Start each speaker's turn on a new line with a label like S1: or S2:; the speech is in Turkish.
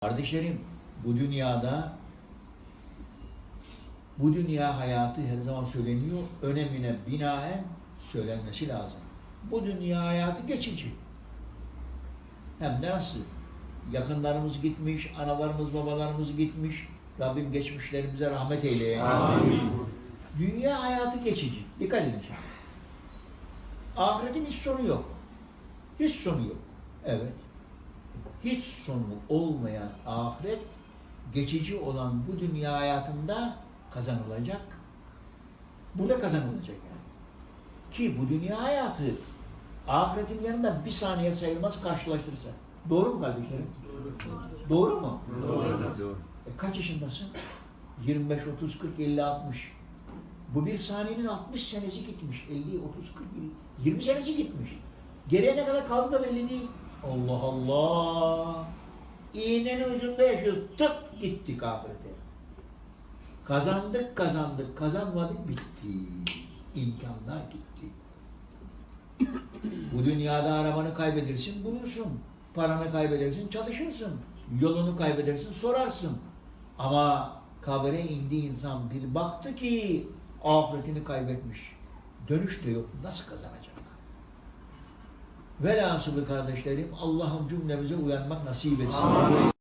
S1: Kardeşlerim bu dünyada bu dünya hayatı her zaman söyleniyor. Önemine binaen söylenmesi lazım. Bu dünya hayatı geçici. Hem de nasıl? Yakınlarımız gitmiş, analarımız, babalarımız gitmiş. Rabbim geçmişlerimize rahmet eyleye.
S2: Amin.
S1: Dünya hayatı geçici. Dikkat edin. Ahiretin hiç sonu yok. Hiç sonu yok. Evet. Hiç sonu olmayan ahiret geçici olan bu dünya hayatında kazanılacak. Burada kazanılacak yani. Ki bu dünya hayatı ahiretin yanında bir saniye sayılmaz karşılaştırırsa. Doğru mu kardeşlerim? Doğru mu?
S2: Doğru.
S1: E kaç yaşındasın? 25, 30, 40, 50, 60. Bu bir saniyenin 60 senesi gitmiş. 50, 30, 40, 20 senesi gitmiş. Geriye ne kadar kaldı da belli değil. Allah Allah. İğnenin ucunda yaşıyoruz. Tık gittik ahirete. Kazandık kazandık. Kazanmadık bitti. İmkanlar gitti. Bu dünyada arabanı kaybedersin, bulursun. Paranı kaybedersin, çalışırsın. Yolunu kaybedersin, sorarsın. Ama kabire indi insan bir baktı ki ahiretini kaybetmiş. Dönüş de yok. Nasıl kazanacak? Velhasılı kardeşlerim Allah'ım cümlemize uyanmak nasip etsin.
S2: Amin.